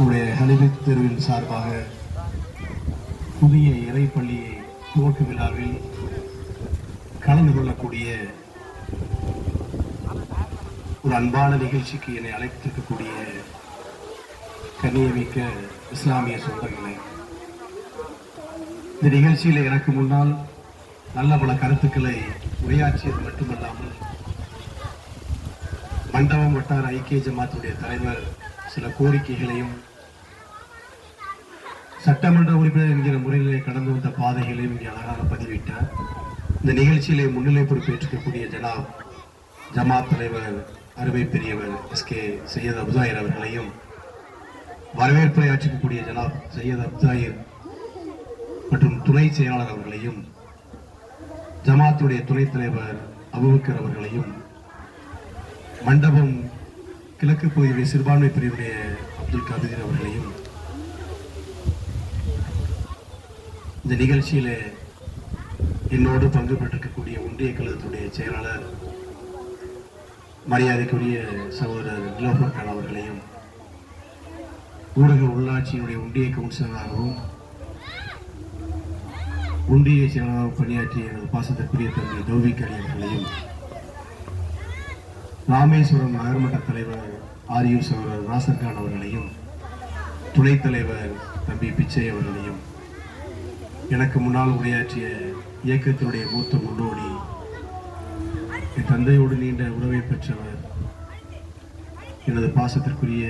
நம்முடைய ஹலிபித் தெருவின் சார்பாக புதிய இறைப்பள்ளியை துவக்க விழாவில் கலந்து கொள்ளக்கூடிய ஒரு அன்பான நிகழ்ச்சிக்கு என்னை அழைத்திருக்கக்கூடிய கண்ணியமிக்க இஸ்லாமிய சொந்தங்களே இந்த நிகழ்ச்சியில் எனக்கு முன்னால் நல்ல பல கருத்துக்களை உரையாற்றியது மட்டுமல்லாமல் மண்டபம் வட்டார ஐக்கிய ஜமாத்துடைய தலைவர் சில கோரிக்கைகளையும் சட்டமன்ற உறுப்பினர் என்கிற முறையிலே கடந்து வந்த பாதைகளையும் இங்கே அழகாக பதிவிட்டார். இந்த நிகழ்ச்சியிலே முன்னிலை பொறுப்பேற்றிருக்கக்கூடிய ஜனாப் ஜமாத் தலைவர் அருமை பெரியவர் எஸ். கே. சையத் அப்தாயிர் அவர்களையும் வரவேற்புரை ஆற்றிக்கக்கூடிய ஜனாப் சையத் அப்தாயிர் மற்றும் துணை செயலாளர் அவர்களையும் ஜமாத்துடைய துணைத் தலைவர் அபுபக்கர் அவர்களையும் மண்டபம் கிழக்கு பகுதியுடைய சிறுபான்மை பிரிவுடைய அப்துல் கபீர் அவர்களையும் இந்த நிகழ்ச்சியில என்னோடு பங்கு பெற்றிருக்கக்கூடிய ஒன்றிய கழகத்துடைய செயலாளர் மரியாதைக்குரிய சகோதரர் நிலோபர் கான் அவர்களையும் ஊரக உள்ளாட்சியினுடைய ஒன்றிய கவுன்சிலராகவும் ஒன்றிய செயலாளர் பணியாற்றிய எனது பாசத்திற்குரிய தம்பி தௌவிக் அலி அவர்களையும் ராமேஸ்வரம் நகர்மன்ற தலைவர் ஆரியூர் சகோதரர் நாசர்கான் அவர்களையும் துணைத் தலைவர் தம்பி பிச்சை அவர்களையும் எனக்கு முன்னால் உரையாற்றிய இயக்கத்தினுடைய மூத்த முன்னோடி என் தந்தையோடு நீண்ட உறவை பெற்றவர் எனது பாசத்திற்குரிய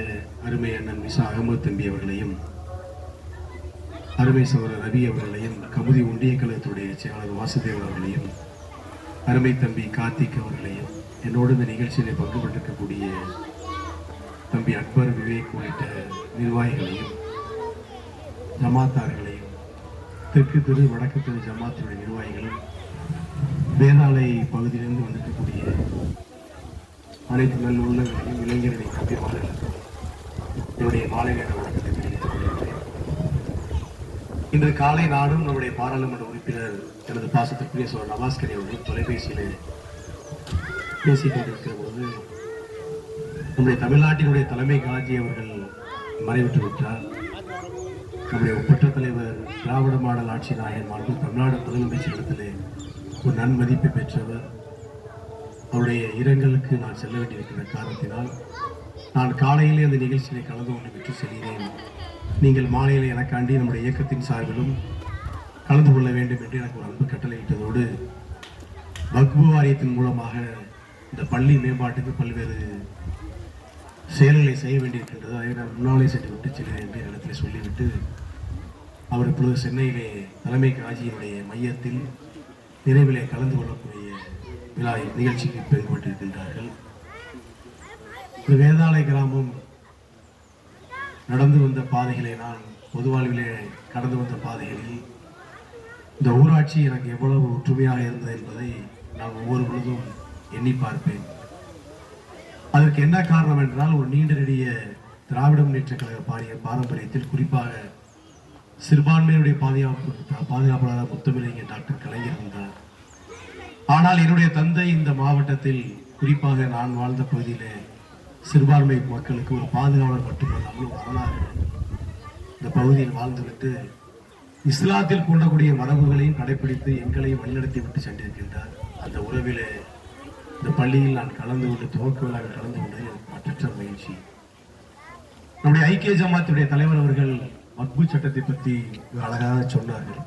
அருமை அண்ணன் மிசா அகமது தம்பி அவர்களையும் அருமை சோழர் ரவி அவர்களையும் கமுதி ஒன்றிய கழகத்துடைய செயலாளர் வாசுதேவன் அவர்களையும் அருமை தம்பி கார்த்திக் அவர்களையும் என்னோடு இந்த நிகழ்ச்சியிலே பங்கு பெற்றிருக்கக்கூடிய தம்பி அக்பர் விவேக் உள்ளிட்ட நிர்வாகிகளையும் ஜமாத்தார்களையும் தெற்கு தெரு வடக்கு தெரு ஜமாத்துடைய நிர்வாகிகளும் வேதாலய பகுதியிலிருந்து வந்திருக்கக்கூடிய அனைத்து நல்ல உள்ளங்களையும் இளைஞர்களை தம்பிமார்களுக்கும் என்னுடைய மாலை நேர வணக்கத்தை தெரிவித்துக் கொள்கிறேன். இன்று காலை நானும் நம்முடைய பாராளுமன்ற உறுப்பினர் எனது பாசத்திற்குரிய சோழர் நவாஸ்கரி அவர்கள் தொலைபேசியில் பேசிக் கொண்டிருக்கிற பொழுது நம்முடைய தமிழ்நாட்டினுடைய தலைமை காஜி அவர்கள் மறைவிட்டு விட்டார். நம்முடைய ஒப்பற்ற தலைவர் திராவிட மாடல் ஆட்சி நாயகன் மாண்பு தமிழ்நாடு முதலமைச்சரிடத்திலே ஒரு நன்மதிப்பை பெற்றவர். அவருடைய இரங்கலுக்கு நான் செல்ல வேண்டியிருக்கிற காரணத்தினால் நான் காலையிலே அந்த நிகழ்ச்சியிலே கலந்து கொண்டு விட்டு செல்கிறேன். நீங்கள் மாலையில் எனக்காண்டி நம்முடைய இயக்கத்தின் சார்பிலும் கலந்து கொள்ள வேண்டும் என்று எனக்கு ஒரு அன்பு கட்டளையிட்டதோடு வக்பு வாரியத்தின் மூலமாக இந்த பள்ளி மேம்பாட்டுக்கு பல்வேறு செயல்களை செய்ய வேண்டியிருக்கின்றது. அதை நான் முன்னாலே சென்று விட்டு செல்கிறேன் என்று இடத்துல சொல்லிவிட்டு அவர் இப்பொழுது சென்னையிலே தலைமை காஜியினுடைய மையத்தில் நிறைவிலே கலந்து கொள்ளக்கூடிய விழா நிகழ்ச்சிக்கு பெருமைப்பட்டிருக்கின்றார்கள் இந்த வேதாளை கிராமம் நடந்து வந்த பாதைகளை நான் பொது வாழ்விலே கடந்து வந்த பாதைகளில் இந்த ஊராட்சி எனக்கு எவ்வளவு ஒற்றுமையாக இருந்தது என்பதை நான் ஒவ்வொரு பொழுதும் எண்ணி பார்ப்பேன். அதற்கு என்ன காரணம் என்றால் ஒரு நீண்ட நெடிய திராவிட முன்னேற்ற கழக பாரிய பாரம்பரியத்தில் குறிப்பாக சிறுபான்மையினுடைய பாதுகாப்பு பாதுகாப்பாளராக முத்தமிழறிஞர் டாக்டர் கலைஞர் இருந்தார். ஆனால் என்னுடைய தந்தை இந்த மாவட்டத்தில் குறிப்பாக நான் வாழ்ந்த பகுதியில் சிறுபான்மை மக்களுக்கு ஒரு பாதுகாவலர் மட்டுமல்லாமல் வரலாறு இந்த பகுதியில் வாழ்ந்துவிட்டு இஸ்லாத்தில் கொண்டக்கூடிய மரபுகளையும் கடைபிடித்து எங்களையும் வழிநடத்தி விட்டு சென்றிருக்கின்றார். அந்த உறவில் இந்த பள்ளியில் நான் கலந்து கொண்டு துவக்க விழாவில் கலந்து கொண்டது மற்ற மகிழ்ச்சி. நம்முடைய ஐக்கிய ஜமாத்துடைய தலைவர் அவர்கள் மக்பு சட்டத்தை பற்றி மிக அழகாக சொன்னார்கள்.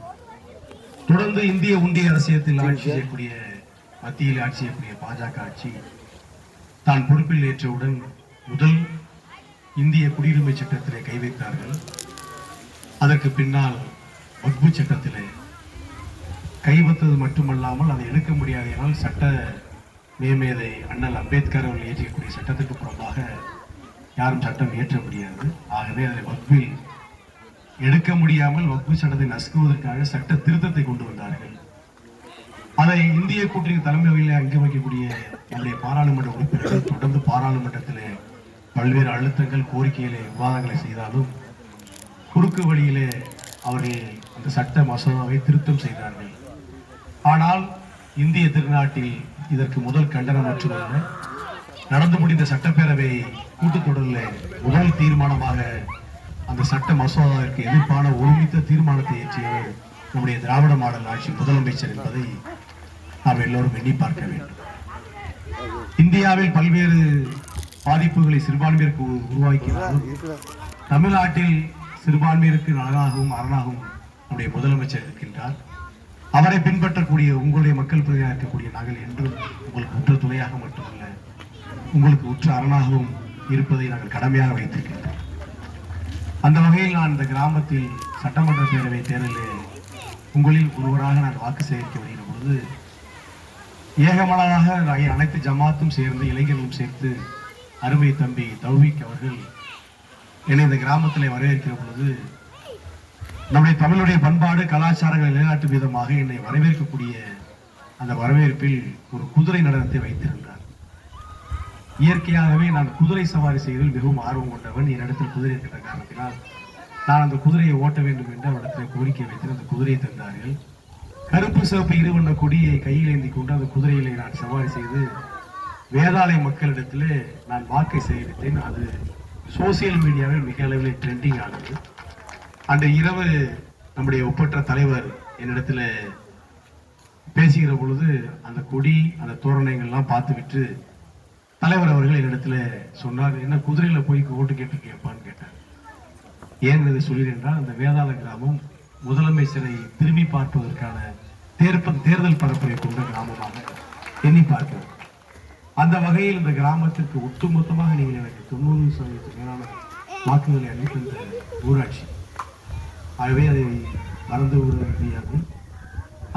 தொடர்ந்து இந்திய ஒன்றிய அரசியத்தில் ஆட்சி செய்யக்கூடிய மத்தியில் ஆட்சி செய்யக்கூடிய பாஜக ஆட்சி தான் பொறுப்பில் ஏற்றவுடன் முதல் இந்திய குடியுரிமை சட்டத்திலே கை வைத்தார்கள். அதற்கு பின்னால் வக்பு சட்டத்திலே கை வைத்தது மட்டுமல்லாமல் அதை எடுக்க முடியாது என்றால் சட்ட மேமேதை அண்ணல் அம்பேத்கர் அவர்கள் இயற்றக்கூடிய சட்டத்துக்கு புறம்பாக யாரும் சட்டம் இயற்ற முடியாது. ஆகவே அதை வக்பில் எடுக்க முடியாமல் வக்பு சட்டத்தை நசுக்குவதற்காக சட்ட திருத்தத்தை கொண்டு வந்தார்கள். அதை இந்திய கூட்டணி தலைமையில் அங்க வைக்கக்கூடிய நம்முடைய பாராளுமன்ற உறுப்பினர்கள் தொடர்ந்து பாராளுமன்றத்திலே பல்வேறு அழுத்தங்கள் கோரிக்கைகளை விவாதங்களை செய்தாலும் குறுக்கு வழியிலே அவர்கள் அந்த சட்ட மசோதாவை திருத்தம் செய்தார்கள். ஆனால் இந்திய திருநாட்டில் இதற்கு முதல் கண்டனம் மட்டுமல்ல நடந்து முடிந்த சட்டப்பேரவை கூட்டத்தொடரில் முதல் தீர்மானமாக அந்த சட்ட மசோதாவிற்கு எதிர்ப்பான ஒருமித்த தீர்மானத்தை இயற்றியவர் நம்முடைய திராவிட மாடல் ஆட்சி முதலமைச்சர் என்பதை நாம் எல்லோரும் எண்ணி பார்க்க வேண்டும். இந்தியாவில் பல்வேறு பாதிப்புகளை சிறுபான்மையிற்கு உருவாக்கினாலும் தமிழ்நாட்டில் சிறுபான்மையிற்கு நலனாகவும் அரணாகவும் நம்முடைய முதலமைச்சர் இருக்கின்றார். அவரை பின்பற்றக்கூடிய உங்களுடைய மக்கள் பிரதியாக இருக்கக்கூடிய நாங்கள் என்றும் உங்களுக்கு உற்ற துணையாக மட்டுமல்ல உங்களுக்கு உற்ற அரணாகவும் இருப்பதை நாங்கள் கடமையாக வைத்திருக்கிறோம் அந்த வகையில் நான் இந்த கிராமத்தில் சட்டமன்ற பேரவை தேர்தலில் உங்களில் ஒருவராக நான் வாக்கு சேகரிக்க வருகிற பொழுது ஏகமனதாக அனைத்து ஜமாத்தும் சேர்ந்து இளைஞர்களும் சேர்த்து அருமை தம்பி தௌவிக் அவர்கள் என்னை இந்த கிராமத்தில் வரவேற்கிற பொழுது நம்முடைய தமிழுடைய பண்பாடு கலாச்சாரங்களை நிலைநாட்டும் விதமாக என்னை வரவேற்கக்கூடிய அந்த வரவேற்பில் ஒரு குதிரை நடனத்தை வைத்திருந்தார். இயற்கையாகவே நான் குதிரை சவாரி செய்வதில் மிகவும் ஆர்வம் கொண்டவன். என்னிடத்தில் குதிரை இருக்கிற காரணத்தினால் நான் அந்த குதிரையை ஓட்ட வேண்டும் என்று அவரிடத்தில் கோரிக்கை வைத்து அந்த குதிரையை தந்தார்கள். கருப்பு சிவப்பு இருவண்ண கொடியை கையில் ஏந்தி கொண்டு அந்த குதிரையிலே நான் சவாரி செய்து வேதாலய மக்களிடத்திலே நான் வாக்கை சேகரித்தேன். அது சோசியல் மீடியாவில் மிக அளவில் ட்ரெண்டிங் ஆனது. அன்று இரவு நம்முடைய ஒப்பற்ற தலைவர் என்னிடத்தில் பேசுகிற பொழுது அந்த கொடி அந்த தோரணங்கள்லாம் பார்த்துவிட்டு தலைவர் அவர்கள் என்னிடத்துல சொன்னார் என்ன குதிரையில போய் ஓட்டு கேட்டிருக்கேப்பான்னு கேட்டார். ஏன் இதை சொல்கிறேன் என்றால் அந்த வேதாள கிராமம் முதலமைச்சரை திரும்பி பார்ப்பதற்கான தேர்ப்ப தேர்தல் பரப்புரை கொண்ட கிராமமாக எண்ணி பார்க்கிறோம். அந்த வகையில் இந்த கிராமத்திற்கு ஒட்டுமொத்தமாக நீங்கள் எனக்கு தொண்ணூறு சதவீதத்துக்கு மேலான வாக்குகளை அளித்த இந்த ஊராட்சி. ஆகவே அதை மறந்து விட முடியாது.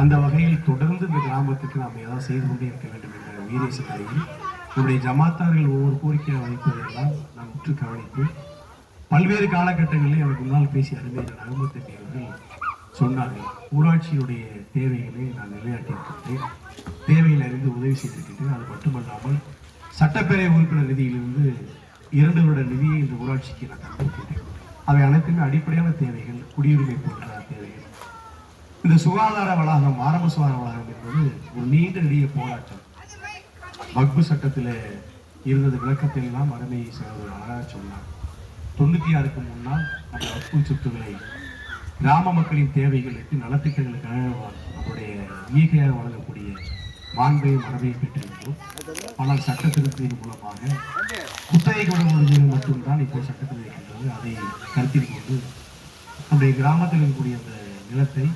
அந்த வகையில் தொடர்ந்து இந்த கிராமத்துக்கு நாம் ஏதாவது செய்து கொண்டே இருக்க வேண்டும் என்ற உயிரை சிந்தனையில் நம்முடைய ஜமாத்தார்கள் ஒவ்வொரு கோரிக்கையை வைப்பதெல்லாம் நாம் உற்று கவனித்து பல்வேறு காலகட்டங்களில் எனக்கு முன்னால் பேசிய அறிஞர் அகமது அவர்கள் சொன்னார்கள். ஊராட்சியுடைய தேவைகளை நான் நிலையாட்டியிருக்கின்றேன் தேவையில் அறிந்து உதவி செய்திருக்கின்றேன் அது மட்டுமல்லாமல் சட்டப்பேரவை உறுப்பினர் நிதியிலிருந்து இரண்டு வருட நிதியை இந்த ஊராட்சிக்கு நான் தந்திருக்கின்றேன் அவை அனைத்துமே அடிப்படையான தேவைகள் குடியுரிமை போன்ற தேவைகள். இந்த சுகாதார வளாகம் ஆரம்ப சுகாதார வளாகம் என்பது ஒரு நீண்ட நெடிய போராட்டம். வக்பு சட்டத்தில் இருந்தது விளக்கத்தையெல்லாம் அருமை சகோதரர் அழகாக சொன்னார். தொண்ணூற்றி ஆறுக்கு முன்னால் அந்த வக்பு சொத்துக்களை கிராம மக்களின் தேவைகளுக்கு நலத்திட்டங்களுக்காக நம்முடைய ஈகையாக வழங்கக்கூடிய மாண்பையும் மரபையும் பெற்றிருந்தோம் ஆனால் சட்ட திருத்தியின் மூலமாக குத்தகை கொடுக்கக்கூடியது மட்டும்தான் இப்போ சட்டத்தில் இருக்கின்றது. அதை கருத்தில் கொண்டு நம்முடைய கிராமத்தில் இருக்கக்கூடிய அந்த நிலத்தை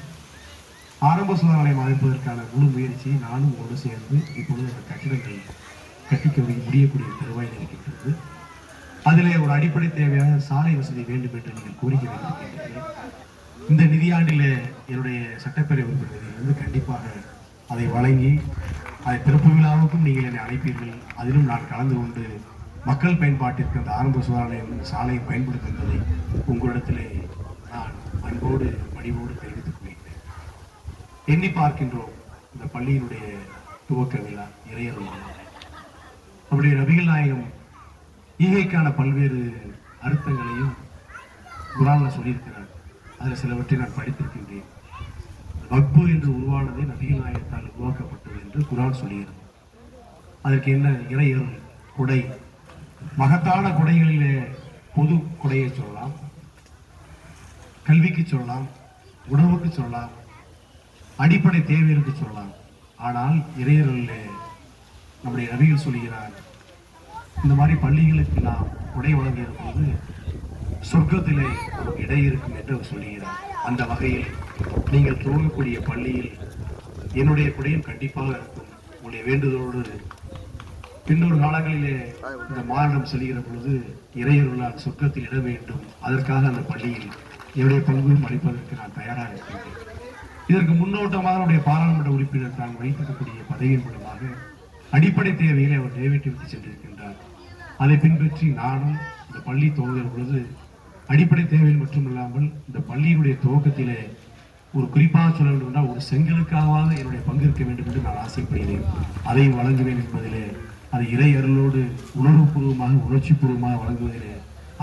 ஆரம்ப சுகாதாரம் அமைப்பதற்கான முழு முயற்சியை நானும் ஒன்று சேர்ந்து இப்பொழுது அந்த கட்டிடங்கள் கட்டிக்க முடியக்கூடிய தருவாயில் இருக்கின்றது. அதிலே ஒரு அடிப்படை தேவையான சாலை வசதி வேண்டும் என்று நீங்கள் கோரிக்கை வைத்திருக்கின்றீர்கள். இந்த நிதியாண்டிலே என்னுடைய சட்டப்பேரவை உறுப்பினர் வந்து கண்டிப்பாக அதை வழங்கி அதை திறப்பு விழாவுக்கும் நீங்கள் என்னை அழைப்பீர்கள். அதிலும் நான் கலந்து கொண்டு மக்கள் பயன்பாட்டிற்கு அந்த ஆரம்ப சுகாதாரம் சாலையை பயன்படுத்துவதை உங்களிடத்திலே நான் அன்போடு பணிவோடு எண்ணி பார்க்கின்றோம். இந்த பள்ளியினுடைய துவக்க விழா இறையருள் விழா நம்முடைய நாயகம் ஈகைக்கான பல்வேறு அர்த்தங்களையும் குரானில் சொல்லியிருக்கிறார். அதில் சிலவற்றை நான் படித்திருக்கின்றேன். வக்பு என்று உருவானதே நபிகள் நாயகத்தால் உருவாக்கப்பட்டது என்று குரான் சொல்லுகிறது அதற்கு என்ன இறையருள்? குடை. மகத்தான குடைகளிலே பொது குடையை சொல்லலாம். கல்விக்கு சொல்லலாம். உணவுக்கு சொல்லலாம். அடிப்படை தேவை என்று சொல்லலாம். ஆனால் இறையர்களே நம்முடைய நபிகள் சொல்கிறார் இந்த மாதிரி பள்ளிகளுக்கு நாம் உடை வழங்குகிற போது சொர்க்கத்திலே இடை இருக்கும் என்று அவர் சொல்லுகிறார் அந்த வகையில் நீங்கள் துவங்கக்கூடிய பள்ளியில் என்னுடைய குடையும் கண்டிப்பாக இருக்கும். உங்களுடைய வேண்டுதலோடு பின்னொரு காலங்களிலே இந்த மாநிலம் செல்கிற பொழுது இறையருளால் சொர்க்கத்தில் இட வேண்டும். அதற்காக அந்த பள்ளியில் என்னுடைய பங்கும் அளிப்பதற்கு நான் தயாராக இருக்கின்றேன். இதற்கு முன்னோட்டமாக நம்முடைய பாராளுமன்ற உறுப்பினர் தான் வைத்திருக்கக்கூடிய பதவியின் மூலமாக அடிப்படை தேவைகளை அவர் நிறைவேற்றி சென்றிருக்கின்றார். அதை பின்பற்றி நானும் இந்த பள்ளி துவங்குகிற பொழுது அடிப்படை தேவைகள் மட்டுமில்லாமல் இந்த பள்ளியினுடைய துவக்கத்திலே ஒரு குறிப்பாக சொல்ல வேண்டும் என்றால் ஒரு செங்கலுக்காக என்னுடைய பங்கு இருக்க வேண்டும் என்று நான் ஆசைப்படுகிறேன். அதையும் வழங்குவேன் என்பதிலே அதை இறை அருளோடு உணர்வுபூர்வமாக உணர்ச்சிபூர்வமாக வழங்குவதிலே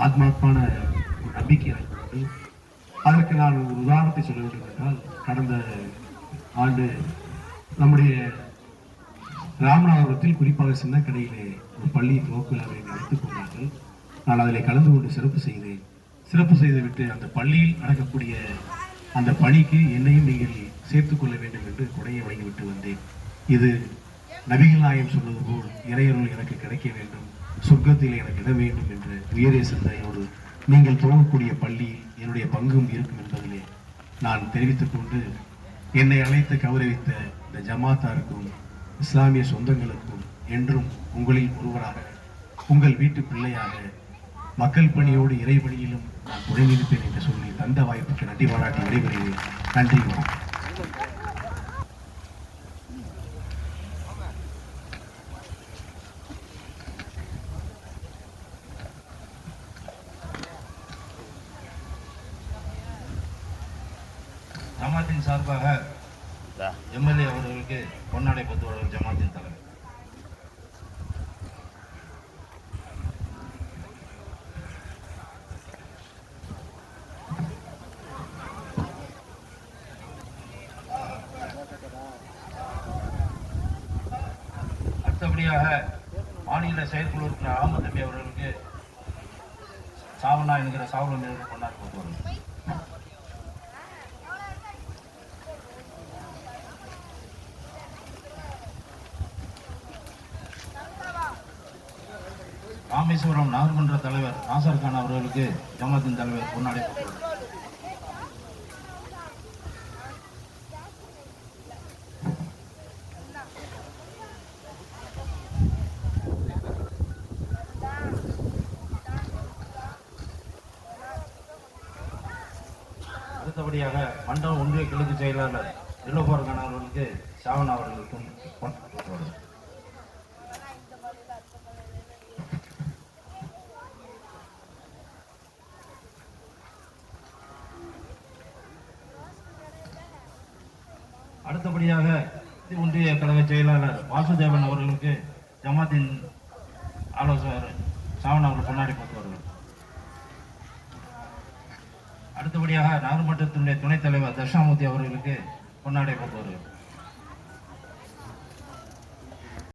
ஆத்மாத்மான ஒரு நம்பிக்கை எனக்கு அதற்கு நான் ஒரு உதாரணத்தை சொல்ல வேண்டும் என்றால் கடந்த ஆண்டு நம்முடைய ராமநாதபுரத்தில் குறிப்பாக சின்னக்கடையிலே ஒரு பள்ளி துவக்க விழாவை நடத்திக் கொண்டார்கள். நான் அதில் கலந்து கொண்டு சிறப்பு செய்தேன். சிறப்பு செய்துவிட்டு அந்த பள்ளியில் நடக்கக்கூடிய அந்த பணிக்கு என்னையும் நீங்கள் சேர்த்துக் கொள்ள வேண்டும் என்று கொடையை வழங்கிவிட்டு வந்தேன். இது நபிகள் நாயம் சொன்னது போல் இறையருள் எனக்கு கிடைக்க வேண்டும் சொர்க்கத்தில் எனக்கு இட வேண்டும் என்று உயரிய சிந்தையோடு நீங்கள் துவங்கக்கூடிய பள்ளியில் என்னுடைய பங்கும் இருக்கும் என்பதிலே நான் தெரிவித்துக் கொண்டு என்னை அழைத்து கௌரவித்த இந்த ஜமாத்தாருக்கும் இஸ்லாமிய சொந்தங்களுக்கும் என்றும் உங்களில் ஒருவராக உங்கள் வீட்டு பிள்ளையாக மக்கள் பணியோடு இறைவழியிலும் நான் துணை நிற்பேன் என்று சொல்லி தந்த வாய்ப்புக்கு நன்றி பாராட்டி விடைபெறுகிறேன். நன்றி வணக்கம் ஜமாத்தின் சார்பாக சகோதரர்களுக்கு அவர்களுக்கு பொன்னாடை பொத்துவார்கள் ஜமாத்தின் தலைவர். அடுத்தபடியாக மாநில செயற்குழு உறுப்பினர் அகமது நபி அவர்களுக்கு சாவனா என்கிற சாவலம் நிறுவனம் கொண்டாடி போட்டுவார்கள் ராமேஸ்வரம் நகர்மன்ற தலைவர் நாசர் கான் அவர்களுக்கு ஜமாத்தின் தலைவர் பொன்னாடை அடுத்தபடியாக மண்டலம் ஒன்றிய கிழக்கு செயலாளர் நிலோபர் கான் அவர்களுக்கு சாவன் அவர்களுக்கும் அடுத்தபடியாக ஒன்றிய கழக செயலாளர் வாசுதேவன் அவர்களுக்கு ஜமாத்தின் ஆலோசகர் சாவன் அவர்கள் கொண்டாடி போட்டுவார்கள். அடுத்தபடியாக நகர்மன்றத்தினுடைய துணைத் தலைவர் தர்ஷாமூர்த்தி அவர்களுக்கு கொண்டாடை போட்டுவார்கள்.